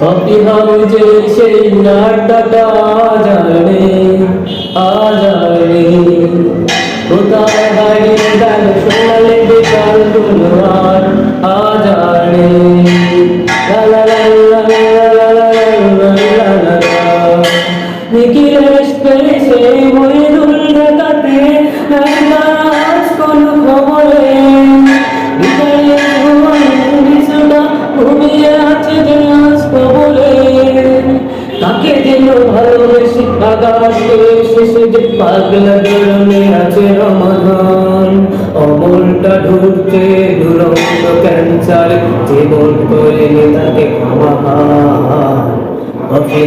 Copy হাউজে সেই নাট্যটা জানে আজানে কোথায় হারিয়ে গান শোনালে বেকার দুনবার আজানে নিখিল রেস্টে সেই মনে দুল ঢাকাতে নাচ কোনো খবরে বিকালে ঘুমায় কিছুটা ঘুমিয়ে আছে যেন ভালোবেসে আকাশে শেষে যে পাগলা গরমে আছে রমাধান অমলটা ঢুকছে দুরন্ত ক্যান্সার জীবন করে তাকে ক্ষমা কফি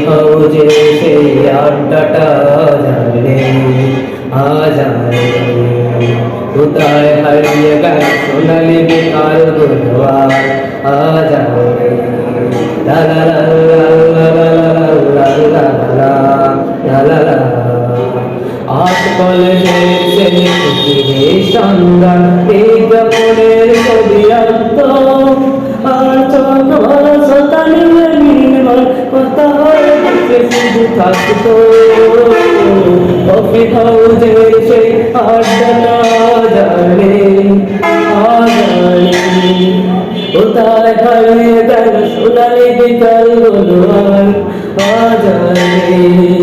সোনালি বিকাল গুরুয়ার আজানে লা। আজকাল হয়েছে পৃথিবী সন্ধান, এই কাপড়ের কবি আত্ম। আর চন্দ্র সতান নির্মল কথা হয় শুধু থাকতো কফি হাউজের আজানে।